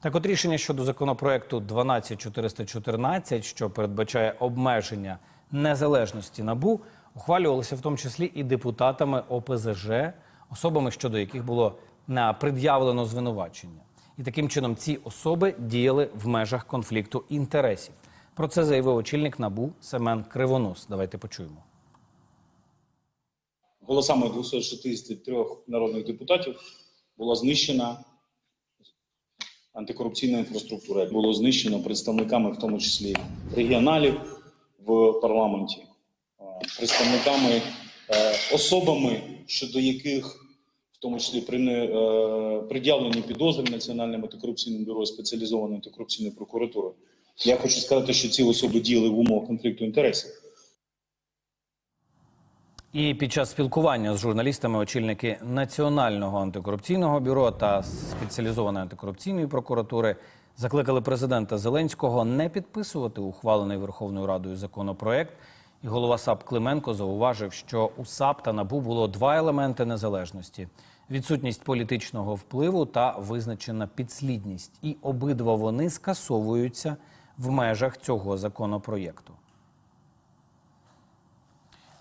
Так от рішення щодо законопроекту 12414, що передбачає обмеження незалежності НАБУ, ухвалювалося в тому числі і депутатами ОПЗЖ, особами, щодо яких було пред'явлено звинувачення. І таким чином ці особи діяли в межах конфлікту інтересів. Про це заявив очільник НАБУ Семен Кривонос. Давайте почуємо. голосами 263 народних депутатів була знищена антикорупційна інфраструктура. Було знищено представниками, в тому числі регіоналів в парламенті, представниками, е, особами, щодо яких, в тому числі при е, підозри Національним антикорупційним бюро спеціалізованої антикорупційної прокуратури. Я хочу сказати, що ці особи діяли в умовах конфлікту інтересів. І під час спілкування з журналістами очільники Національного антикорупційного бюро та спеціалізованої антикорупційної прокуратури закликали президента Зеленського не підписувати ухвалений Верховною Радою законопроект. І голова САП Клименко зауважив, що у САП та НАБУ було два елементи незалежності: відсутність політичного впливу та визначена підслідність. І обидва вони скасовуються в межах цього законопроєкту.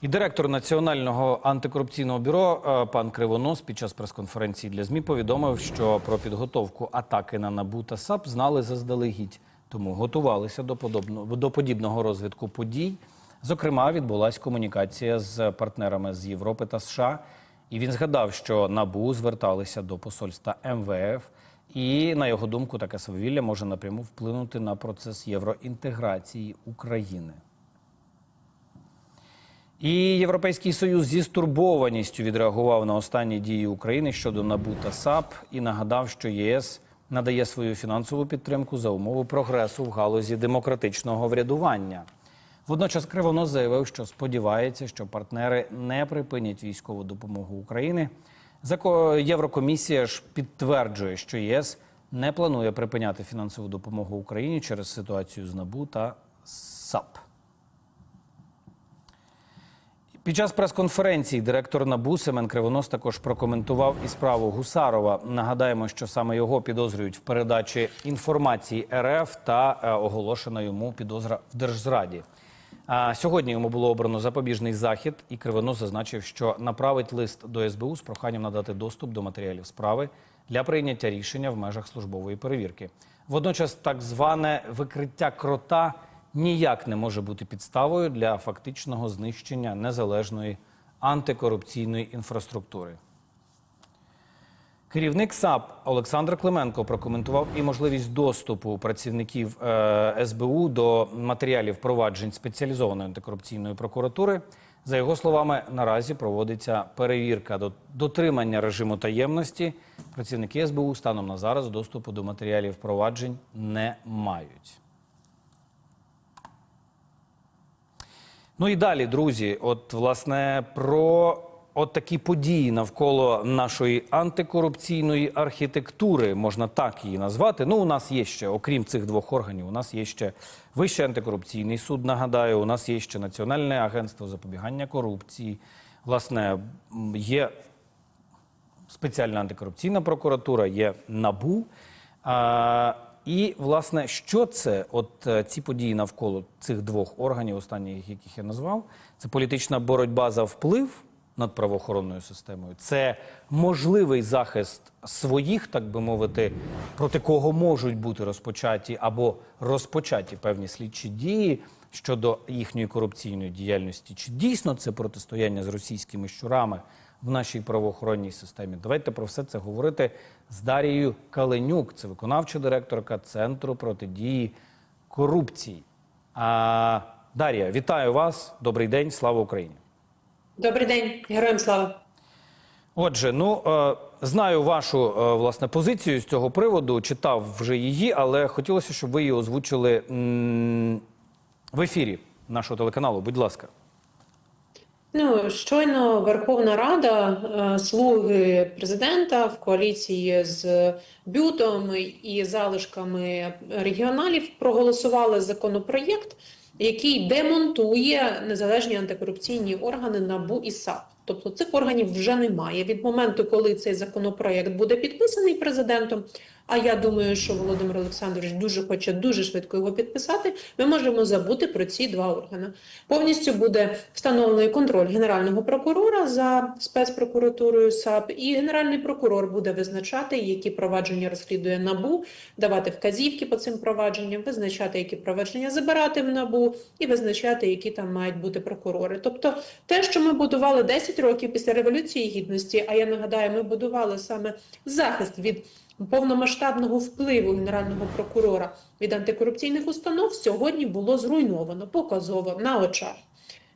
І директор Національного антикорупційного бюро е, пан Кривонос під час прес-конференції для ЗМІ повідомив, що про підготовку атаки на НАБУ та САП знали заздалегідь, тому готувалися до подобного до подібного розвитку подій. Зокрема, відбулася комунікація з партнерами з Європи та США. І він згадав, що НАБУ зверталися до посольства МВФ, і на його думку, таке свавілля може напряму вплинути на процес євроінтеграції України. І Європейський Союз зі стурбованістю відреагував на останні дії України щодо НАБУ та САП і нагадав, що ЄС надає свою фінансову підтримку за умови прогресу в галузі демократичного врядування. Водночас Кривонос заявив, що сподівається, що партнери не припинять військову допомогу України. Єврокомісія ж підтверджує, що ЄС не планує припиняти фінансову допомогу Україні через ситуацію з НАБУ та САП. Під час прес-конференції директор НАБУ Семен Кривонос також прокоментував і справу Гусарова. Нагадаємо, що саме його підозрюють в передачі інформації РФ та е, оголошена йому підозра в держзраді. А сьогодні йому було обрано запобіжний захід, і Кривонос зазначив, що направить лист до СБУ з проханням надати доступ до матеріалів справи для прийняття рішення в межах службової перевірки. Водночас, так зване викриття крота ніяк не може бути підставою для фактичного знищення незалежної антикорупційної інфраструктури. Керівник САП Олександр Клименко прокоментував і можливість доступу працівників е, СБУ до матеріалів проваджень спеціалізованої антикорупційної прокуратури. За його словами, наразі проводиться перевірка до дотримання режиму таємності. Працівники СБУ станом на зараз доступу до матеріалів проваджень не мають. Ну і далі, друзі, от власне про от такі події навколо нашої антикорупційної архітектури, можна так її назвати. Ну, у нас є ще, окрім цих двох органів, у нас є ще Вищий антикорупційний суд. Нагадаю, у нас є ще Національне агентство запобігання корупції. Власне, є спеціальна антикорупційна прокуратура, є НАБУ. І, власне, що це? От е, ці події навколо цих двох органів, останніх, яких я назвав, це політична боротьба за вплив над правоохоронною системою, це можливий захист своїх, так би мовити, проти кого можуть бути розпочаті або розпочаті певні слідчі дії щодо їхньої корупційної діяльності. Чи дійсно це протистояння з російськими щурами? В нашій правоохоронній системі. Давайте про все це говорити з Дарією Каленюк, це виконавча директорка Центру протидії корупції. А, Дар'я, вітаю вас. Добрий день, слава Україні. Добрий день, героям слава. Отже, ну е, знаю вашу е, власне позицію з цього приводу. Читав вже її, але хотілося, щоб ви її озвучили в ефірі нашого телеканалу. Будь ласка. Ну щойно Верховна Рада, е, слуги президента в коаліції з бютом і залишками регіоналів проголосували законопроєкт, який демонтує незалежні антикорупційні органи НАБУ і САП. Тобто цих органів вже немає. Від моменту, коли цей законопроект буде підписаний президентом, а я думаю, що Володимир Олександрович дуже хоче дуже швидко його підписати, ми можемо забути про ці два органи. Повністю буде встановлений контроль Генерального прокурора за спецпрокуратурою САП, і Генеральний прокурор буде визначати, які провадження розслідує НАБУ, давати вказівки по цим провадженням, визначати, які провадження забирати в НАБУ, і визначати, які там мають бути прокурори. Тобто, те, що ми будували 10 років після революції гідності, а я нагадаю, ми будували саме захист від повномасштабного впливу генерального прокурора від антикорупційних установ, сьогодні було зруйновано показово на очах.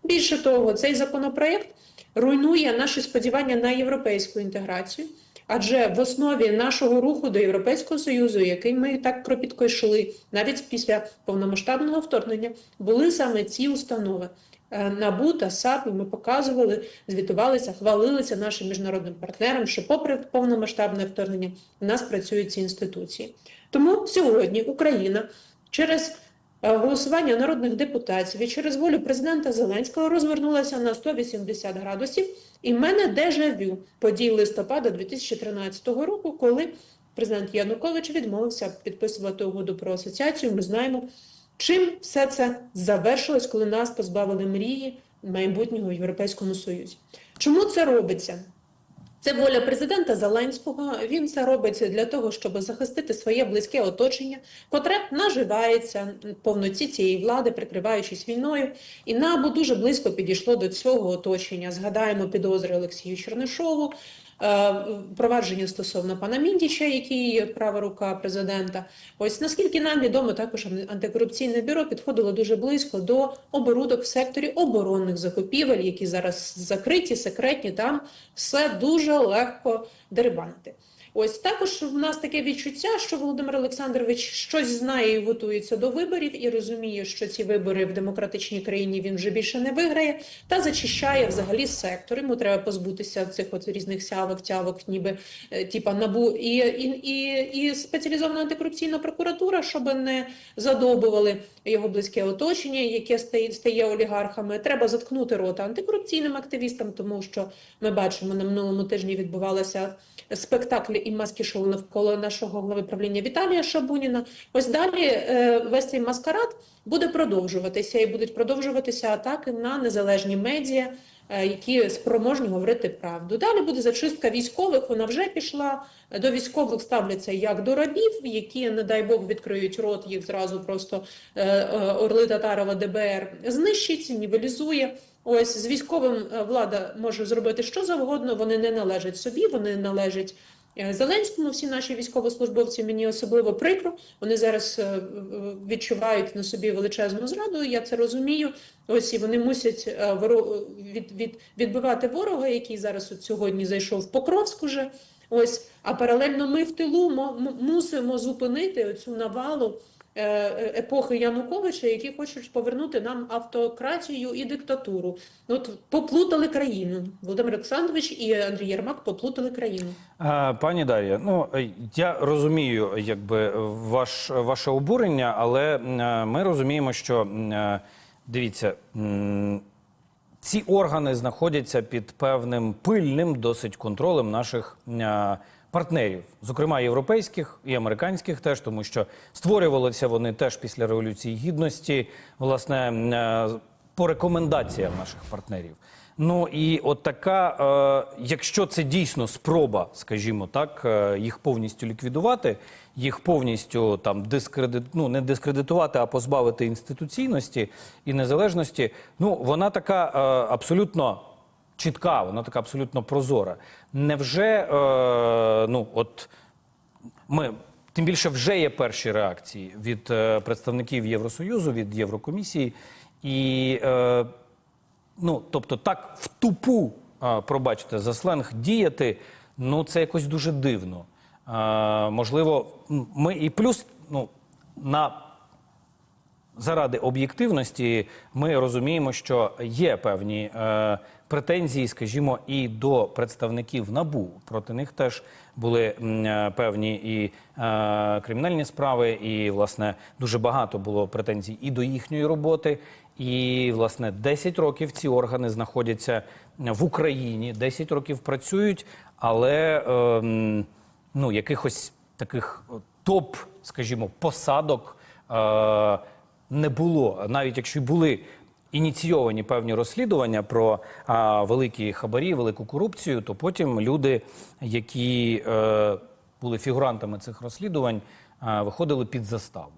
Більше того, цей законопроект руйнує наші сподівання на європейську інтеграцію, адже в основі нашого руху до Європейського Союзу, який ми так кропітко йшли, навіть після повномасштабного вторгнення, були саме ці установи. Е, НАБУ та САП, ми показували, звітувалися, хвалилися нашим міжнародним партнерам, що, попри повномасштабне вторгнення, у нас працюють ці інституції. Тому сьогодні Україна через е, голосування народних депутатів і через волю президента Зеленського розвернулася на 180 градусів. І в мене дежавю подій листопада 2013 року, коли президент Янукович відмовився підписувати угоду про асоціацію. Ми знаємо, чим все це завершилось, коли нас позбавили мрії майбутнього в Європейському Союзі. Чому це робиться? Це воля президента Зеленського. Він це робить для того, щоб захистити своє близьке оточення, котре наживається повноці цієї влади, прикриваючись війною. І НАБУ дуже близько підійшло до цього оточення. Згадаємо підозри Олексію Чернишову, провадження стосовно пана Міндіча, який права рука президента. Ось наскільки нам відомо, також антикорупційне бюро підходило дуже близько до оборудок в секторі оборонних закупівель, які зараз закриті, секретні. Там все дуже легко дерибанити. Ось також в нас таке відчуття, що Володимир Олександрович щось знає і готується до виборів і розуміє, що ці вибори в демократичній країні він вже більше не виграє, та зачищає взагалі сектор. Йому треба позбутися цих от різних сявок, тявок, ніби е, типа набу і, і, і, і спеціалізована антикорупційна прокуратура, щоб не задобували його близьке оточення, яке стає, стає олігархами. Треба заткнути рота антикорупційним активістам, тому що ми бачимо на минулому тижні відбувалася спектакль і маски шоу навколо нашого голови правління Віталія Шабуніна. Ось далі е, весь цей маскарад буде продовжуватися і будуть продовжуватися атаки на незалежні медіа, е, які спроможні говорити правду. Далі буде зачистка військових. Вона вже пішла. До військових ставляться як до рабів, які, не дай Бог, відкриють рот, їх зразу просто е, Орли Татарова ДБР знищить, нівелізує. Ось з військовим влада може зробити що завгодно. Вони не належать собі, вони належать Зеленському. Всі наші військовослужбовці мені особливо прикро. Вони зараз е, е, відчувають на собі величезну зраду. Я це розумію. Ось і вони мусять е, від, від, відбивати ворога, який зараз от сьогодні зайшов в Покровськ уже. Ось, а паралельно ми в тилу мо- мусимо зупинити оцю навалу е, е, епохи Януковича, які хочуть повернути нам автократію і диктатуру. От поплутали країну. Володимир Олександрович і Андрій Єрмак поплутали країну. Е, Пані Дар'я, ну е, я розумію, якби ваш ваше обурення, але е, ми розуміємо, що е, дивіться, ці органи знаходяться під певним пильним досить контролем наших е, партнерів, зокрема європейських і американських, теж тому що створювалися вони теж після революції гідності, власне, е, по рекомендаціям наших партнерів. Ну і от така, е, якщо це дійсно спроба, скажімо так, е, їх повністю ліквідувати, їх повністю там дискредит, ну не дискредитувати, а позбавити інституційності і незалежності, ну вона така абсолютно чітка, вона така абсолютно прозора. Невже е, ну от ми тим більше вже є перші реакції від е, представників Євросоюзу, від Єврокомісії, і е, ну тобто, так в тупу, е, пробачте, за сленг діяти, ну це якось дуже дивно. Е, можливо, ми і плюс ну на заради об'єктивності ми розуміємо, що є певні е, претензії, скажімо, і до представників НАБУ. Проти них теж були е, певні і е, кримінальні справи, і власне дуже багато було претензій і до їхньої роботи. І власне 10 років ці органи знаходяться в Україні, 10 років працюють, але ем, ну якихось таких топ, скажімо, посадок е, не було. Навіть якщо й були ініційовані певні розслідування про а, великі хабарі, велику корупцію, то потім люди, які е, були фігурантами цих розслідувань, е, виходили під заставу.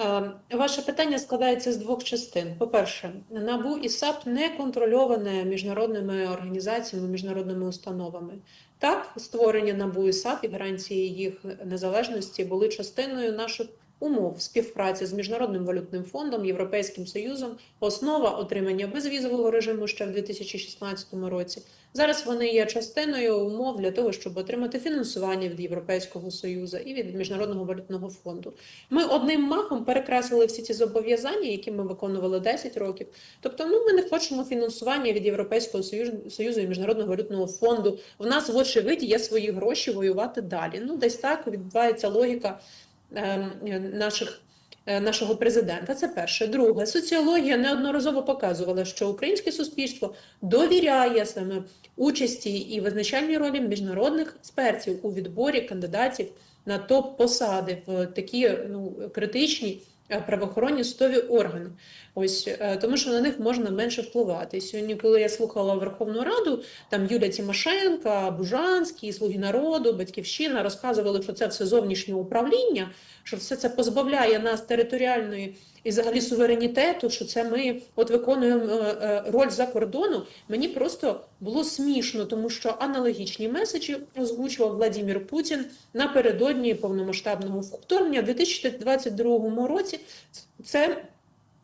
Е, Ваше питання складається з двох частин. По-перше, НАБУ і САП не контрольоване міжнародними організаціями, міжнародними установами. Так, створення НАБУ і САП і гарантії їх незалежності були частиною наших умов співпраці з Міжнародним валютним фондом, Європейським Союзом, основа отримання безвізового режиму ще в 2016 році. Зараз вони є частиною умов для того, щоб отримати фінансування від Європейського Союзу і від Міжнародного валютного фонду. Ми одним махом перекреслили всі ці зобов'язання, які ми виконували 10 років. Тобто, ну ми не хочемо фінансування від Європейського Союзу, і Міжнародного валютного фонду. В нас, вочевидь, є свої гроші воювати далі. Ну, десь так відбувається логіка наших. е, Нашого президента, це перше. Друге, соціологія неодноразово показувала, що українське суспільство довіряє саме участі і визначальній ролі міжнародних експертів у відборі кандидатів на топ-посади в такі ну, критичні е, правоохоронні судові органи. Ось е, тому, що на них можна менше впливати. Сьогодні, коли я слухала Верховну Раду, там Юлія Тимошенка, Бужанський, Слуги народу, Батьківщина розказували, що це все зовнішнє управління, що все це позбавляє нас територіальної і взагалі суверенітету, що це ми от виконуємо е, е, роль за кордону. Мені просто було смішно, тому що аналогічні меседжі озвучував Владимир Путін напередодні повномасштабного вторгнення в 2022 році. Це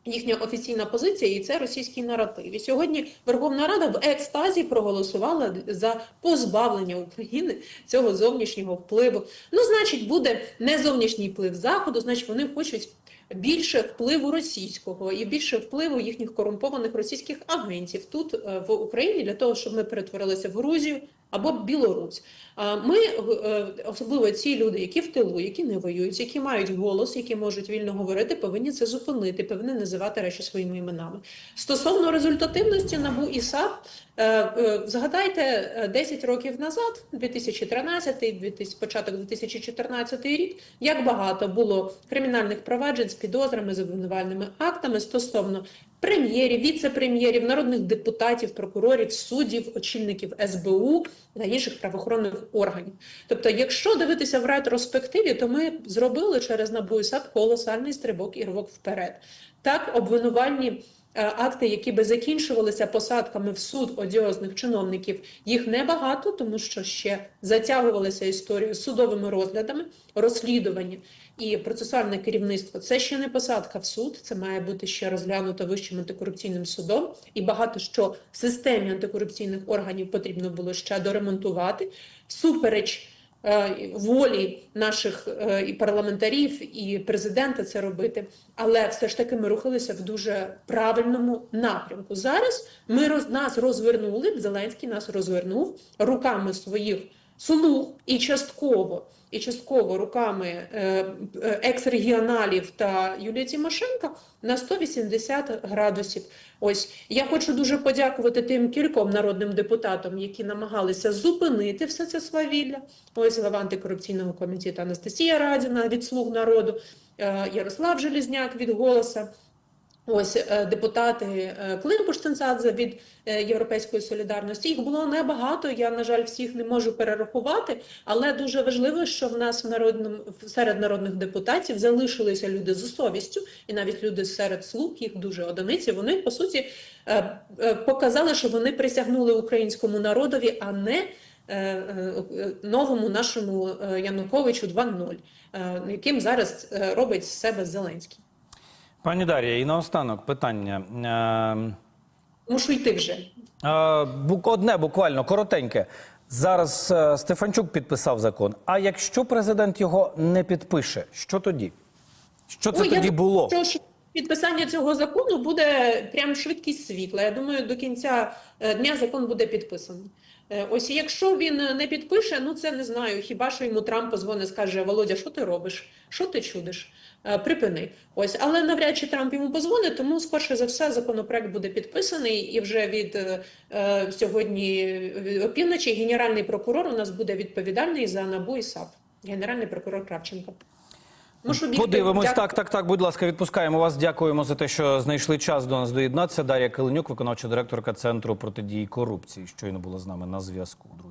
їхня офіційна позиція, і це російський наратив. І сьогодні Верховна Рада в екстазі проголосувала за позбавлення України цього зовнішнього впливу. Ну, значить, буде не зовнішній вплив заходу, значить, вони хочуть. Більше впливу російського і більше впливу їхніх корумпованих російських агентів тут е, в Україні для того, щоб ми перетворилися в Грузію або Білорусь. Ми е, особливо ці люди, які в тилу, які не воюють, які мають голос, які можуть вільно говорити, повинні це зупинити, повинні називати речі своїми іменами. Стосовно результативності НАБУ і САП, е, е, згадайте е, 10 років назад, 2013, 2000, початок 2014 рік, як багато було кримінальних проваджень з підозрами, з обвинувальними актами стосовно прем'єрів, віце-прем'єрів, народних депутатів, прокурорів, суддів, очільників СБУ та інших правоохоронних органів. Тобто, якщо дивитися в ретроспективі, то ми зробили через НАБУ колосальний стрибок і рвок вперед. Так, обвинувальні акти, які би закінчувалися посадками в суд одіозних чиновників, їх небагато, тому що ще затягувалася історія з судовими розглядами, розслідування і процесуальне керівництво. Це ще не посадка в суд, це має бути ще розглянуто вищим антикорупційним судом. І багато що в системі антикорупційних органів потрібно було ще доремонтувати. Всупереч е, волі наших е, і парламентарів, і президента це робити. Але все ж таки ми рухалися в дуже правильному напрямку. Зараз ми роз, нас розвернули, Зеленський нас розвернув руками своїх слуг і частково. І частково руками е, е, екс-регіоналів та Юлії Тимошенка на 180 градусів. Ось я хочу дуже подякувати тим кільком народним депутатам, які намагалися зупинити все це свавілля. Ось глава антикорупційного комітету Анастасія Радіна від слуг народу, е, Ярослав Желізняк від голоса. Ось е, депутати е, Климпуш-Цинцадзе від е, Європейської солідарності. Їх було небагато. Я на жаль всіх не можу перерахувати, але дуже важливо, що в нас в народному серед народних депутатів залишилися люди з совістю, і навіть люди серед слуг, їх дуже одиниці. Вони по суті показали, що вони присягнули українському народові, а не новому нашому Януковичу 2.0, е, яким зараз робить з себе Зеленський. Пані Дар'я, і наостанок питання. Е, Мушу йти вже. Е, Одне буквально коротеньке. Зараз е, Стефанчук підписав закон. А якщо президент його не підпише, що тоді? Що це Ой, тоді було? Що, підписання цього закону буде прям швидкість світла. Я думаю, до кінця е, дня закон буде підписаний. Е, Ось якщо він не підпише, ну це не знаю. Хіба що йому Трамп позвонить, скаже: Володя, що ти робиш? Що ти чудиш? Е, Припини. Ось, але навряд чи Трамп йому позвонить, тому скорше за все законопроект буде підписаний, і вже від е, е, сьогодні е, опівночі генеральний прокурор у нас буде відповідальний за НАБУ і САП. Генеральний прокурор Кравченко. Бігти. Подивимось. Так, так, так. Будь ласка, відпускаємо вас. Дякуємо за те, що знайшли час до нас доєднатися. Дар'я Калинюк, виконавча директорка Центру протидії корупції. Щойно була з нами на зв'язку. Друзі.